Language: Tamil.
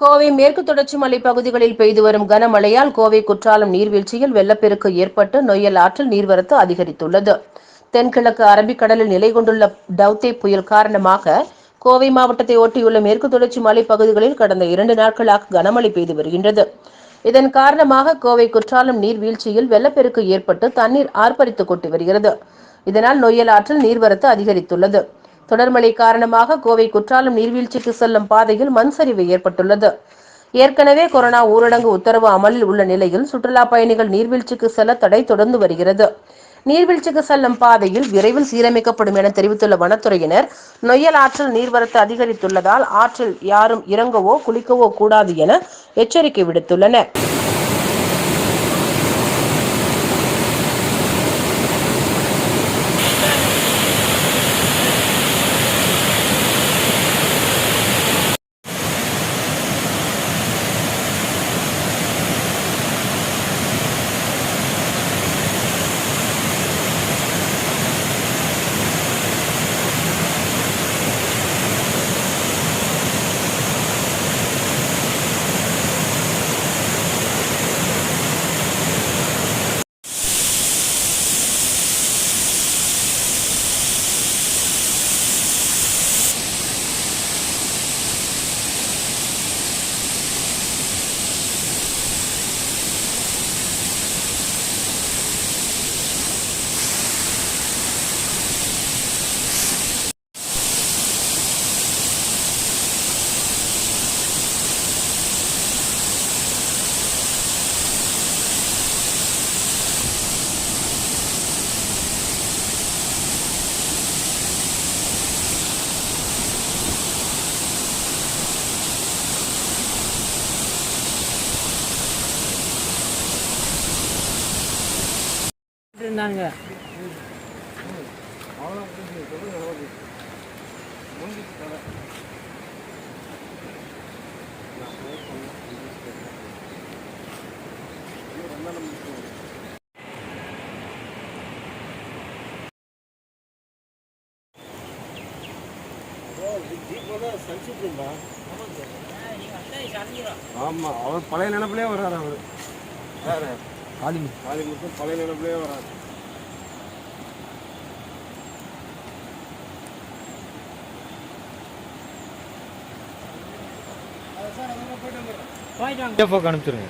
கோவை மேற்கு தொடர்ச்சி மலை பகுதிகளில் பெய்து வரும் கனமழையால் கோவை குற்றாலம் நீர்வீழ்ச்சியில் வெள்ளப்பெருக்கு ஏற்பட்டு நொய்யல் ஆற்றில் நீர்வரத்து அதிகரித்துள்ளது. தென்கிழக்கு அரபிக்கடலில் நிலை கொண்டுள்ள டவுத்தே புயல் காரணமாக கோவை மாவட்டத்தை ஒட்டியுள்ள மேற்கு தொடர்ச்சி மலை பகுதிகளில் கடந்த இரண்டு நாட்களாக கனமழை பெய்து வருகின்றது. இதன் காரணமாக கோவை குற்றாலம் நீர்வீழ்ச்சியில் வெள்ளப்பெருக்கு ஏற்பட்டு தண்ணீர் ஆர்ப்பரித்து கொட்டி வருகிறது. இதனால் நொய்யல் ஆற்றில் நீர்வரத்து அதிகரித்துள்ளது. தொடர்மழை காரணமாக கோவை குற்றாலம் நீர்வீழ்ச்சிக்கு செல்லும் பாதையில் மண் சரிவு ஏற்பட்டுள்ளது. ஏற்கனவே கொரோனா ஊரடங்கு உத்தரவு அமலில் உள்ள நிலையில் சுற்றுலா பயணிகள் நீர்வீழ்ச்சிக்கு செல்ல தடை தொடர்ந்து வருகிறது. நீர்வீழ்ச்சிக்கு செல்லும் பாதையில் விரைவில் சீரமைக்கப்படும் என தெரிவித்துள்ள வனத்துறையினர் நொய்யல் ஆற்றில் நீர்வரத்து அதிகரித்துள்ளதால் ஆற்றில் யாரும் இறங்கவோ குளிக்கவோ கூடாது என எச்சரிக்கை விடுத்துள்ளனர். இருந்தாங்க. ஆமா அவர் பழைய நினைப்பிலே வர்றாரு அவர். வேற காலி காலி மட்டும் பழைய நினைப்பிலே வர்றாரு. போயிட்டு வாங்க. அனுப்பிச்சிருங்க